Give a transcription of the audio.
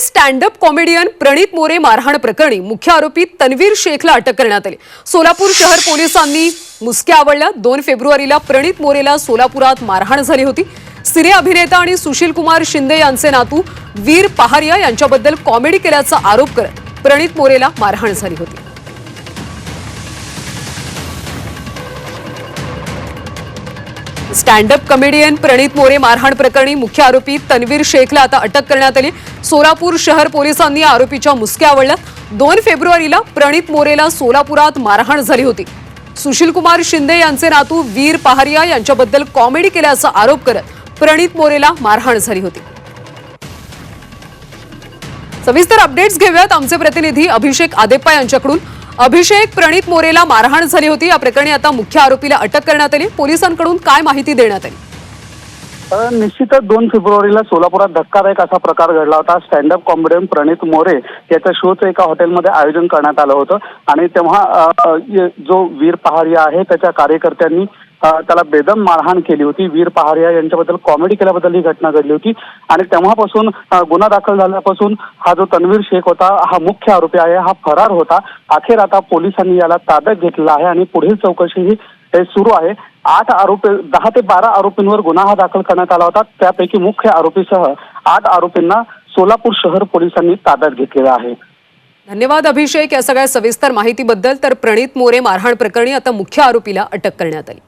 Stand up comedian Pranit More मारहाण प्रकरणी मुख्य आरोपी तन्वीर शेखला अटक करण्यात आली. सोलापूर शहर पोलिसांनी मुसक्या आवडल्या. दोन फेब्रुवारीला प्रणित मोरेला सोलापुरात मारहाण झाली होती. सिने अभिनेता आणि सुशील कुमार शिंदे यांचे नातू वीर पहारिया यांच्याबद्दल कॉमेडी केल्याचा आरोप करत प्रणित मोरेला मारहाण झाली होती. Stand up comedian Pranit More मारहाण प्रकरणी मुख्य आरोपी तन्वीर शेखला आता अटक करण्यात आली. सोलापूर शहर पोलिसांनी आरोपीच्या मुसक्या आवडल्या दोन फेब्रुवारीला प्रणित मोरेला सोलापुरात मारहाण झाली होती. सुशील कुमार शिंदे यांचे नातू वीर पहारिया यांच्याबद्दल कॉमेडी केल्याचा आरोप करत प्रणित मोरेला मारहाण झाली होती. सविस्तर अपडेट्स घेऊयात. आमचे प्रतिनिधी अभिषेक आदेप्पा यांच्याकडून. अभिषेक प्रणित मोरेला मारहाण झाली होती. या प्रकरणी आता मुख्य आरोपीला अटक करण्यात आली. पोलिसांकडून काय माहिती देण्यात आली? निश्चितच दोन फेब्रुवारीला सोलापुरात धक्कादायक असा प्रकार घडला होता. Stand up comedian Pranit More याच्या शोचं एका हॉटेलमध्ये आयोजन करण्यात आलं होतं. आणि तेव्हा जो वीर पहारिया आहे त्याच्या कार्यकर्त्यांनी त्याला बेदम मारहाण केली होती. वीर पहारिया यांच्याबद्दल कॉमेडी केल्याबद्दल ही घटना घडली होती. आणि तेव्हापासून गुन्हा दाखल झाल्यापासून हा जो तन्वीर शेख होता हा मुख्य आरोपी आहे हा फरार होता. अखेर आता पोलिसांनी याला ताब्यात घेतला आहे आणि पुढील चौकशी ही सुरू आहे. आठ आरोपी दहा ते बारा आरोपींवर गुन्हा हा दाखल करण्यात आला होता. त्यापैकी मुख्य आरोपीसह आठ आरोपींना सोलापूर शहर पोलिसांनी ताब्यात घेतलेला आहे. धन्यवाद अभिषेक या सगळ्या सविस्तर माहितीबद्दल. तर प्रणित मोरे मारहाण प्रकरणी आता मुख्य आरोपीला अटक करण्यात आली.